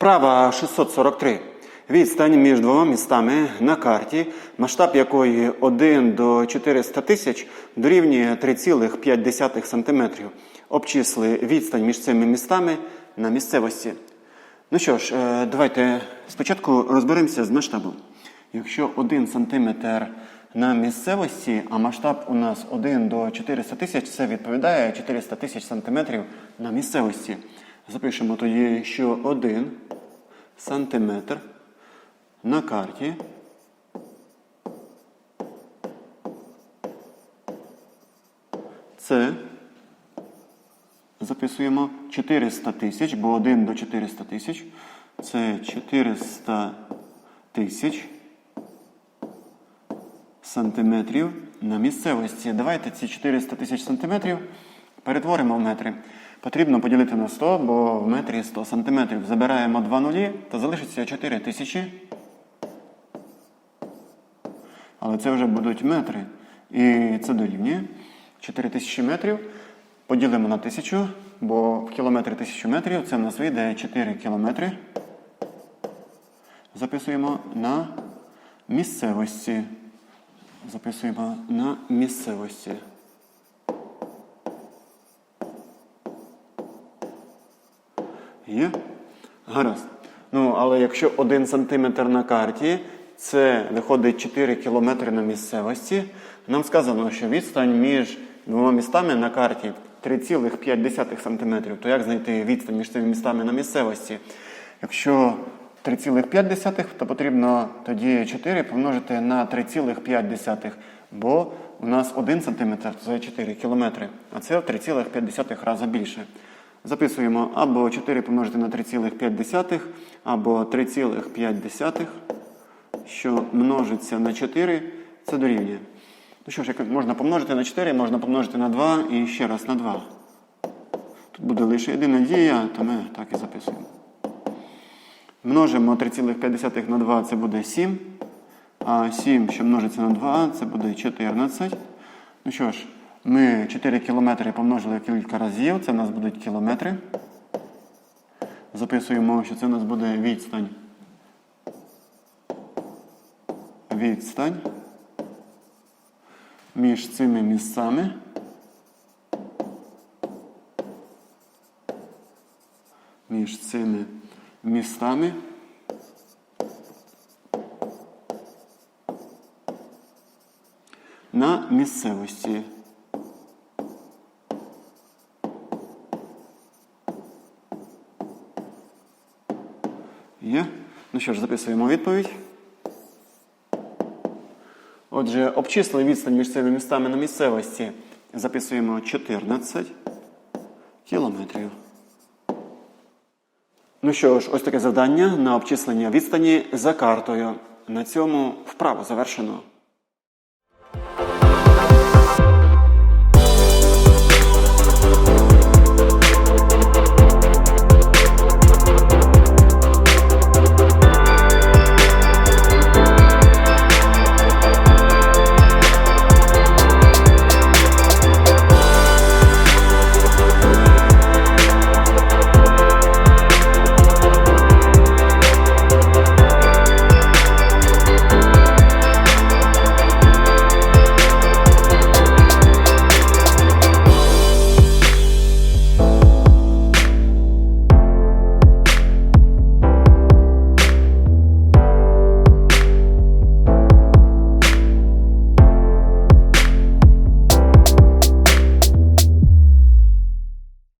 Вправа 643. Відстань між двома містами на карті, масштаб якої 1 до 400 тисяч дорівнює 3,5 см. Обчисли відстань між цими містами на місцевості. Ну що ж, е, давайте спочатку розберемося з масштабом. Якщо 1 см на місцевості, а масштаб у нас 1 до 400 тисяч, це відповідає 400 тисяч сантиметрів на місцевості. Запишемо тоді, що 1 сантиметр на карті це записуємо 400 тисяч, бо 1 до 400 тисяч. Це 400 тисяч сантиметрів на місцевості. Давайте ці 400 тисяч сантиметрів перетворимо в метри. Потрібно поділити на 100, бо в метрі 100 сантиметрів. Забираємо 2 нулі, то залишиться 4 тисячі. Але це вже будуть метри. І це дорівнює 4 тисячі метрів. Поділимо на тисячу, бо в кілометрі тисячу метрів це в нас вийде 4 кілометри. Записуємо на місцевості. Записуємо на місцевості. Є? Гаразд. Ну, але якщо 1 сантиметр на карті, це виходить 4 кілометри на місцевості. Нам сказано, що відстань між двома містами на карті 3,5 см. То як знайти відстань між цими містами на місцевості? Якщо 3,5, то потрібно тоді 4 помножити на 3,5, бо у нас 1 см це 4 км, а це в 3,5 рази більше. Записуємо або 4 помножити на 3,5, або 3,5, що множиться на 4, це дорівнює. Ну що ж, як можна помножити на 4, можна помножити на 2 і ще раз на 2. Тут буде лише єдина дія, то ми так і записуємо. Множимо 3,5 на 2, це буде 7. А 7, що множиться на 2, це буде 14. Ну що ж, ми 4 кілометри помножили кілька разів, це в нас будуть кілометри. Записуємо, що це у нас буде відстань. Відстань між цими місцями. Між цими містами. На місцевості. Є. Ну що ж, записуємо відповідь. Отже, обчислили відстань між цими містами на місцевості. Записуємо 14 кілометрів. Ну що ж, ось таке завдання на обчислення відстані за картою. На цьому вправо завершено.